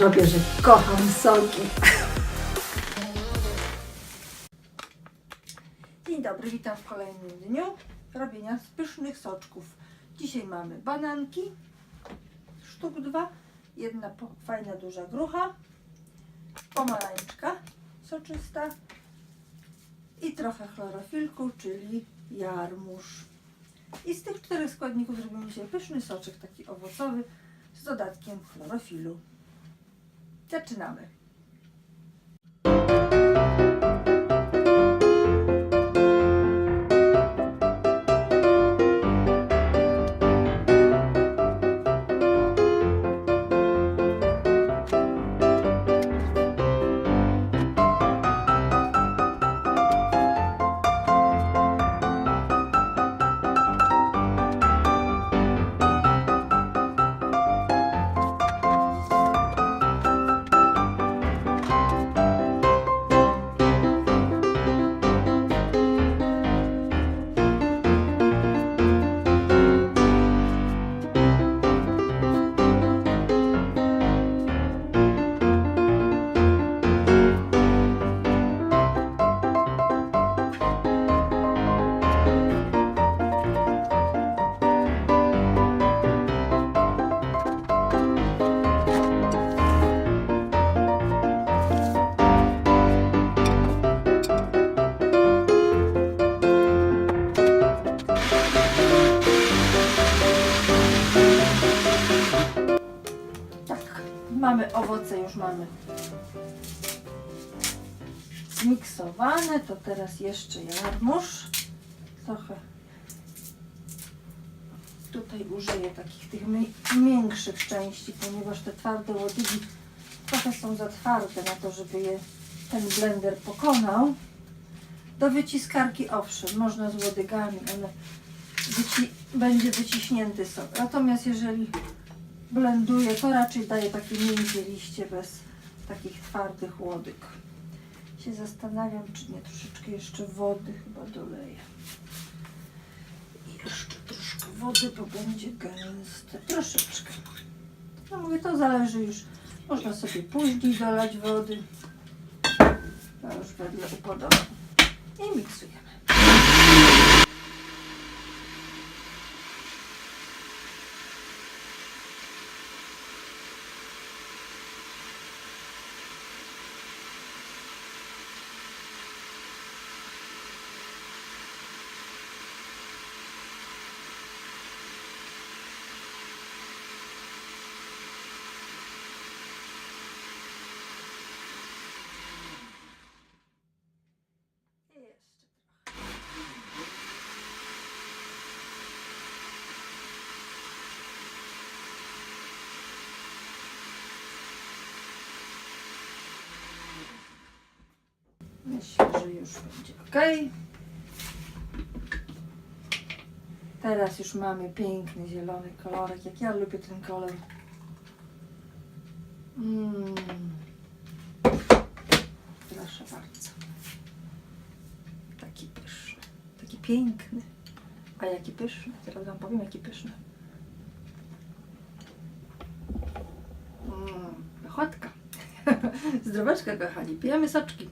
zrobię, że kocham soki. Dzień dobry, witam w kolejnym dniu robienia pysznych soczków. Dzisiaj mamy bananki, sztuk dwa, jedna fajna duża grucha, pomarańczka soczysta i trochę chlorofilku, czyli jarmuż. I z tych czterech składników zrobimy dzisiaj pyszny soczek, taki owocowy, z dodatkiem chlorofilu. Zaczynamy. Mamy owoce, już mamy zmiksowane, to teraz jeszcze jarmuż. Trochę tutaj użyję takich tych mi- większych części, ponieważ te twarde łodygi trochę są za twarde na to, żeby je ten blender pokonał. Do wyciskarki owszem, można z łodygami, ale wyci- będzie wyciśnięty sok. Natomiast jeżeli blenduję, to raczej daję takie miękkie liście bez takich twardych łodyg. Się zastanawiam, czy nie troszeczkę jeszcze wody chyba doleję. I jeszcze troszkę wody, bo będzie gęste. Troszeczkę. No mówię, to zależy już. Można sobie później dolać wody. To już wedle upodobania. I miksujemy. I jeszcze trochę. Myślę, że już będzie ok. Teraz już mamy piękny zielony kolorek. Jak ja lubię ten kolor. Mm. Proszę bardzo. Taki pyszny. Taki piękny. A jaki pyszny. Teraz wam powiem jaki pyszny. Mm. Pychotka. Zdroweczka kochani. Pijemy soczki.